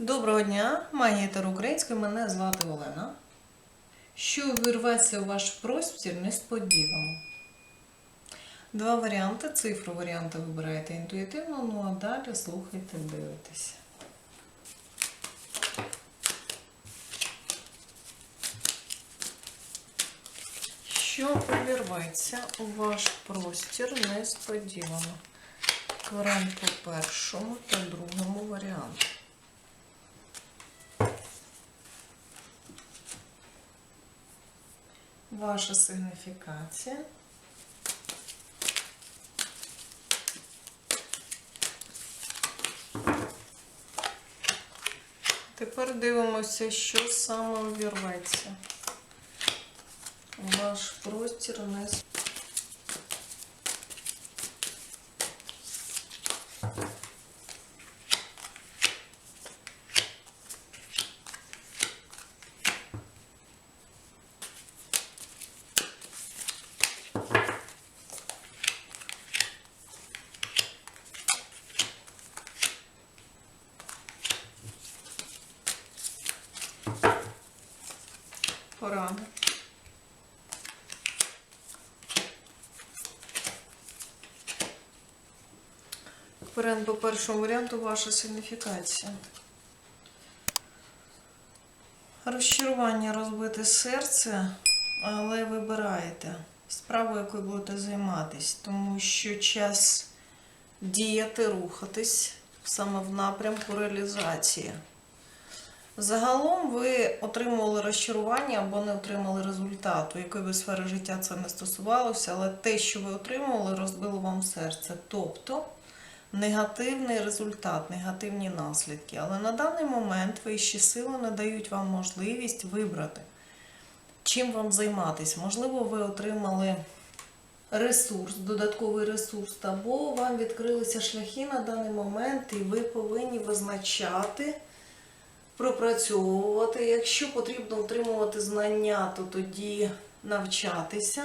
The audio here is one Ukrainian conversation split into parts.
Доброго дня, магія Таро української, мене звати Олена. Що увірветься у ваш простір несподівано? Два варіанти. Цифру варіанти вибираєте інтуїтивно, ну а далі слухайте, дивитеся. Що увірветься у ваш простір несподівано? Варіант по першому та другому варіанту. Ваша сигніфікація. Тепер дивимося, що саме увірветься. Ваш простір не порада. Варіант по першому варіанту ваша сигніфікація. Розчарування розбите серце, але вибираєте справу, якою будете займатися, тому що час діяти, рухатись саме в напрямку реалізації. Загалом ви отримували розчарування або не отримали результату, якої би сфери життя це не стосувалося, але те, що ви отримували, розбило вам серце. Тобто негативний результат, негативні наслідки. Але на даний момент вищі сили надають вам можливість вибрати, чим вам займатися. Можливо, ви отримали ресурс, додатковий ресурс, або вам відкрилися шляхи на даний момент, і ви повинні визначати пропрацьовувати. Якщо потрібно отримувати знання, то тоді навчатися.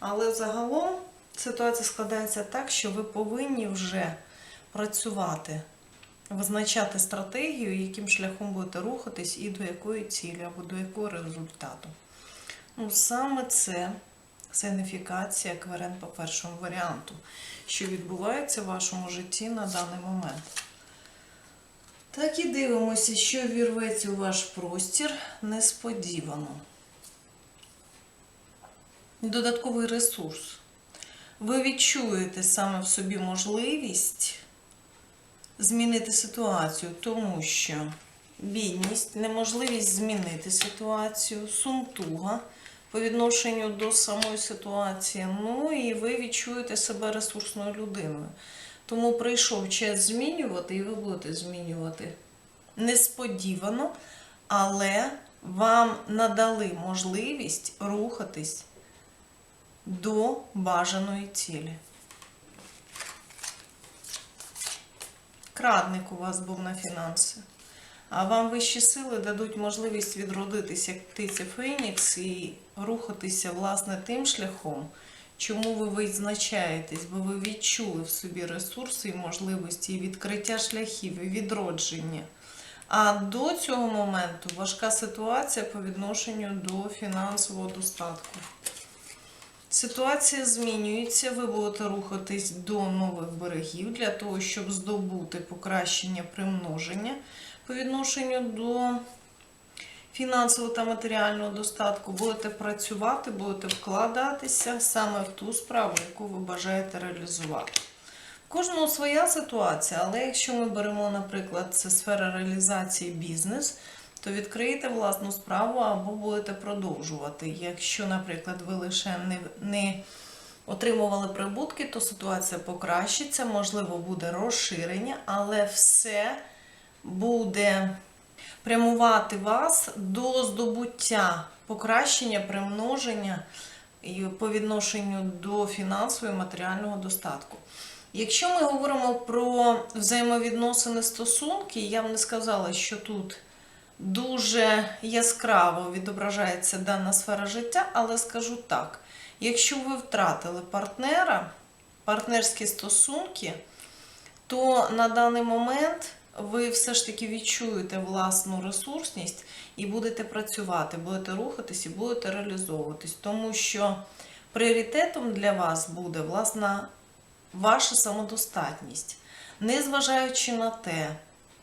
Але загалом ситуація складається так, що ви повинні вже працювати, визначати стратегію, яким шляхом будете рухатись і до якої цілі або до якого результату. Ну, саме це сигніфікація кверен по першому варіанту, що відбувається в вашому житті на даний момент. Так і дивимося, що вірветься у ваш простір несподівано. Додатковий ресурс. Ви відчуєте саме в собі можливість змінити ситуацію, тому що бідність, неможливість змінити ситуацію, сумтуга по відношенню до самої ситуації. Ну і ви відчуєте себе ресурсною людиною. Тому прийшов час змінювати, і ви будете змінювати несподівано, але вам надали можливість рухатись до бажаної цілі. Крадник у вас був на фінанси. А вам вищі сили дадуть можливість відродитися як птиця Фенікс і рухатися власне тим шляхом, чому ви визначаєтесь, бо ви відчули в собі ресурси і можливості, і відкриття шляхів, і відродження. А до цього моменту важка ситуація по відношенню до фінансового достатку. Ситуація змінюється, ви будете рухатись до нових берегів для того, щоб здобути покращення примноження по відношенню до фінансового та матеріального достатку. Будете працювати, будете вкладатися саме в ту справу, яку ви бажаєте реалізувати. Кожного своя ситуація, але якщо ми беремо, наприклад, це сфера реалізації бізнес, то відкриєте власну справу або будете продовжувати. Якщо, наприклад, ви лише не, не отримували прибутки, то ситуація покращиться, можливо, буде розширення, але все буде прямувати вас до здобуття покращення, примноження по відношенню до фінансового і матеріального достатку. Якщо ми говоримо про взаємовідносини стосунки, я б не сказала, що тут дуже яскраво відображається дана сфера життя, але скажу так: якщо ви втратили партнера, партнерські стосунки, то на даний момент ви все ж таки відчуєте власну ресурсність і будете працювати, будете рухатись і будете реалізовуватись, тому що пріоритетом для вас буде власна ваша самодостатність, незважаючи на те,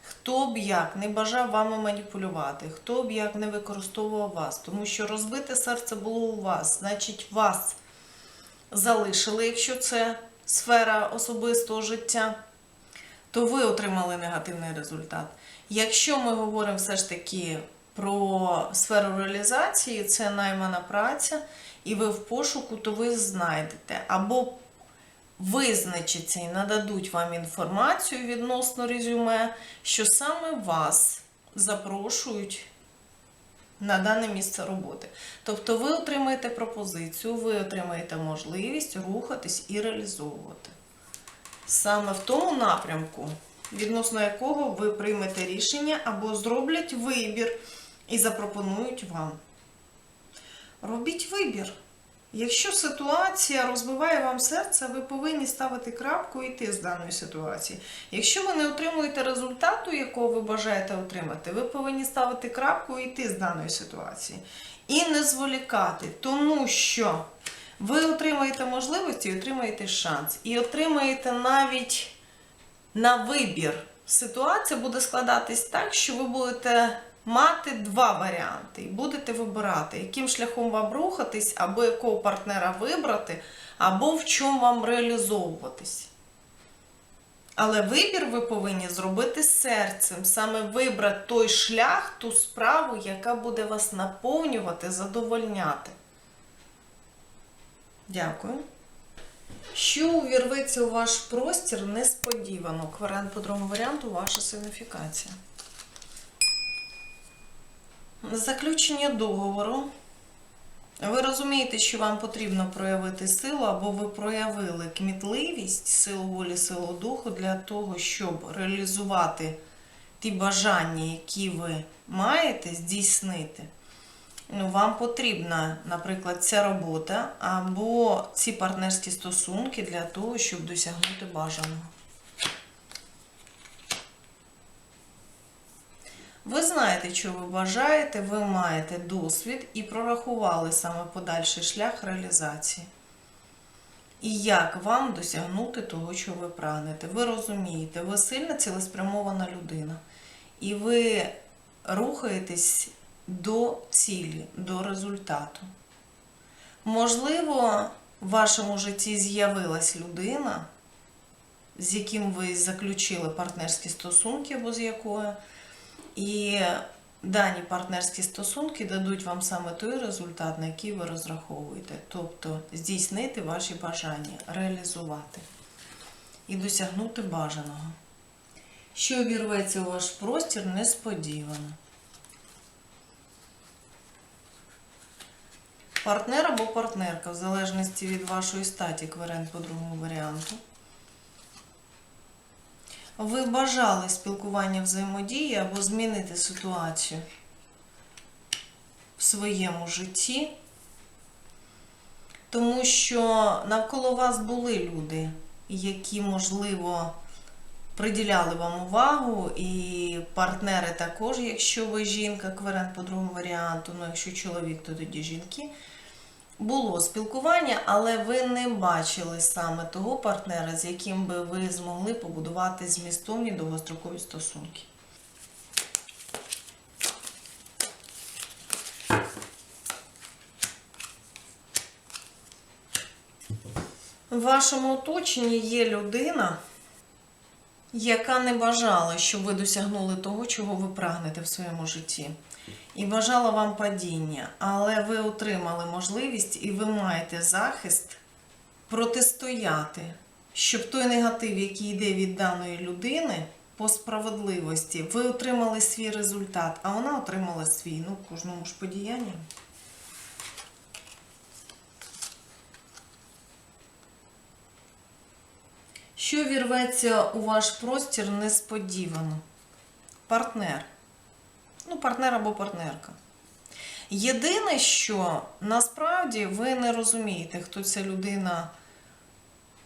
хто б як не бажав вами маніпулювати, хто б як не використовував вас, тому що розбите серце було у вас, значить вас залишили, якщо це сфера особистого життя, то ви отримали негативний результат. Якщо ми говоримо все ж таки про сферу реалізації, це наймана праця, і ви в пошуку, то ви знайдете або визначаться і нададуть вам інформацію відносно резюме, що саме вас запрошують на дане місце роботи. Тобто ви отримаєте пропозицію, ви отримаєте можливість рухатись і реалізовувати. Саме в тому напрямку, відносно якого ви приймете рішення або зроблять вибір і запропонують вам. Робіть вибір. Якщо ситуація розбиває вам серце, ви повинні ставити крапку і йти з даної ситуації. Якщо ви не отримуєте результату, якого ви бажаєте отримати, ви повинні ставити крапку і йти з даної ситуації. І не зволікати, тому що ви отримаєте можливості і отримаєте шанс. І отримаєте навіть на вибір. Ситуація буде складатись так, що ви будете мати два варіанти і будете вибирати, яким шляхом вам рухатись, або якого партнера вибрати, або в чому вам реалізовуватись. Але вибір ви повинні зробити серцем, саме вибрати той шлях, ту справу, яка буде вас наповнювати, задовольняти. Дякую. Що увірветься у ваш простір несподівано? Кваріант по другому варіанту ваша сигніфікація. Заключення договору. Ви розумієте, що вам потрібно проявити силу, або ви проявили кмітливість, силу волі, силу духу для того, щоб реалізувати ті бажання, які ви маєте здійснити. Ну, вам потрібна, наприклад, ця робота або ці партнерські стосунки для того, щоб досягнути бажаного. Ви знаєте, що ви бажаєте, ви маєте досвід і прорахували саме подальший шлях реалізації. І як вам досягнути того, що ви прагнете. Ви розумієте, ви сильна цілеспрямована людина. І ви рухаєтесь до цілі, до результату. Можливо, в вашому житті з'явилась людина, з яким ви заключили партнерські стосунки або з якою. І дані партнерські стосунки дадуть вам саме той результат, на який ви розраховуєте. Тобто здійснити ваші бажання, реалізувати і досягнути бажаного. Що увірветься у ваш простір несподівано. Партнер або партнерка, в залежності від вашої статі, кваріант по другому варіанту. Ви бажали спілкування взаємодії або змінити ситуацію в своєму житті, тому що навколо вас були люди, які, можливо, приділяли вам увагу, і партнери також, якщо ви жінка, кварент по другому варіанту, ну якщо чоловік, то тоді жінки. Було спілкування, але ви не бачили саме того партнера, з яким би ви змогли побудувати змістовні довгострокові стосунки. В вашому оточенні є людина, яка не бажала, щоб ви досягнули того, чого ви прагнете в своєму житті. І бажала вам падіння, але ви отримали можливість і ви маєте захист протистояти, щоб той негатив, який йде від даної людини, по справедливості, ви отримали свій результат, а вона отримала свій, ну, кожному ж подіянню. Що вірветься у ваш простір несподівано? Партнер. Ну, партнер або партнерка. Єдине, що насправді ви не розумієте, хто ця людина,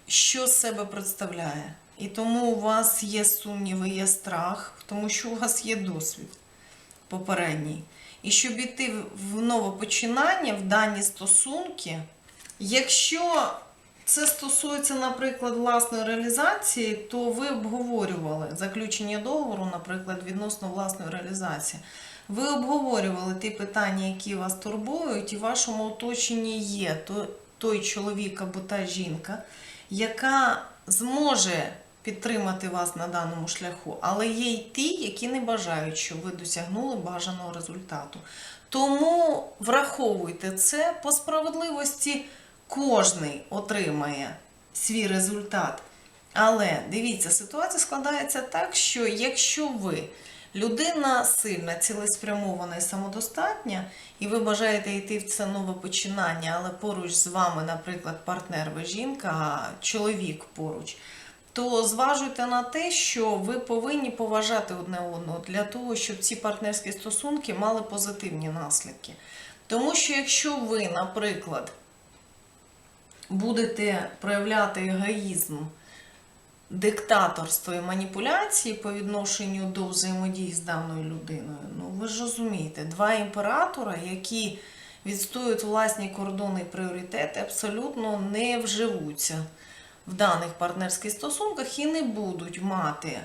що себе представляє. І тому у вас є сумніви, є страх, тому що у вас є досвід попередній. І щоб іти в нове починання, в дані стосунки, якщо це стосується, наприклад, власної реалізації, то ви обговорювали заключення договору, наприклад, відносно власної реалізації. Ви обговорювали ті питання, які вас турбують, і в вашому оточенні є той чоловік або та жінка, яка зможе підтримати вас на даному шляху, але є й ті, які не бажають, щоб ви досягнули бажаного результату. Тому враховуйте це по справедливості, кожний отримає свій результат. Але дивіться, ситуація складається так, що якщо ви людина сильна, цілеспрямована і самодостатня, і ви бажаєте йти в це нове починання, але поруч з вами, наприклад, партнер ви жінка, а чоловік поруч, то зважуйте на те, що ви повинні поважати одне одного для того, щоб ці партнерські стосунки мали позитивні наслідки. Тому що якщо ви, наприклад, будете проявляти егоїзм, диктаторство і маніпуляції по відношенню до взаємодії з даною людиною, ну ви ж розумієте, два імператора, які відстоюють власні кордони і пріоритети, абсолютно не вживуться в даних партнерських стосунках і не будуть мати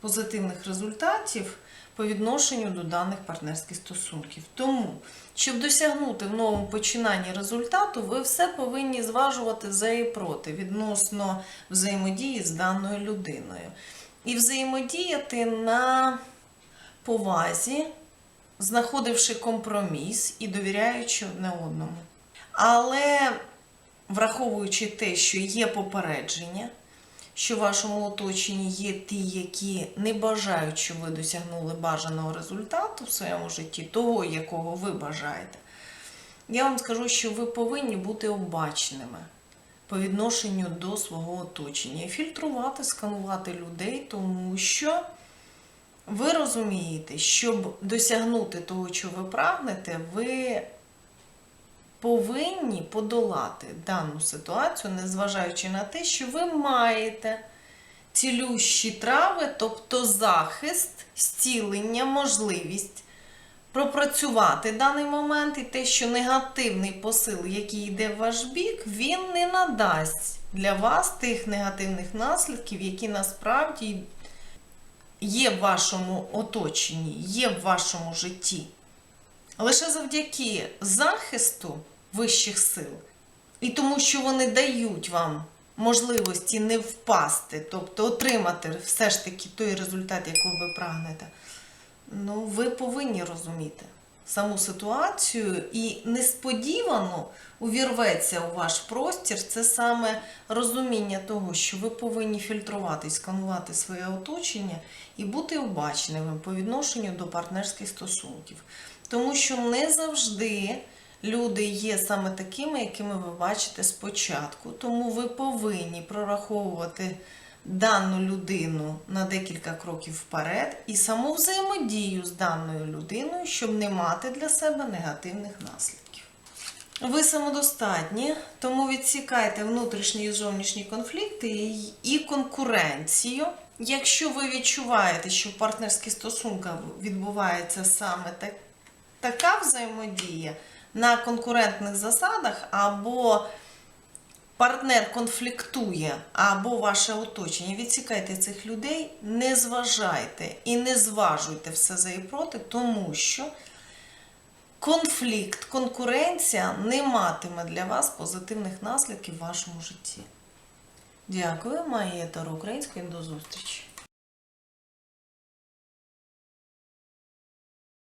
позитивних результатів по відношенню до даних партнерських стосунків. Тому, щоб досягнути в новому починанні результату, ви все повинні зважувати за і проти відносно взаємодії з даною людиною. І взаємодіяти на повазі, знаходивши компроміс і довіряючи одне одному. Але враховуючи те, що є попередження, що в вашому оточенні є ті, які не бажають, щоб ви досягнули бажаного результату в своєму житті, того, якого ви бажаєте, я вам скажу, що ви повинні бути обачними по відношенню до свого оточення фільтрувати, сканувати людей, тому що ви розумієте, щоб досягнути того, що ви прагнете, ви повинні подолати дану ситуацію, незважаючи на те, що ви маєте цілющі трави, тобто захист, зцілення, можливість пропрацювати даний момент і те, що негативний посил, який йде в ваш бік, він не надасть для вас тих негативних наслідків, які насправді є в вашому оточенні, є в вашому житті. Лише завдяки захисту вищих сил і тому, що вони дають вам можливості не впасти, тобто отримати все ж таки той результат, якого ви прагнете, ну, ви повинні розуміти саму ситуацію і несподівано увірветься у ваш простір. Це саме розуміння того, що ви повинні фільтрувати сканувати своє оточення і бути обачними по відношенню до партнерських стосунків. Тому що не завжди люди є саме такими, якими ви бачите спочатку. Тому ви повинні прораховувати дану людину на декілька кроків вперед і саму взаємодію з даною людиною, щоб не мати для себе негативних наслідків. Ви самодостатні, тому відсікайте внутрішні і зовнішні конфлікти і- конкуренцію. Якщо ви відчуваєте, що в партнерських стосунках відбувається саме так, така взаємодія на конкурентних засадах, або партнер конфліктує, або ваше оточення, відсікайте цих людей, не зважайте і не зважуйте все за і проти, тому що конфлікт, конкуренція не матиме для вас позитивних наслідків в вашому житті. Дякую, Майя Таро Української. До зустрічі!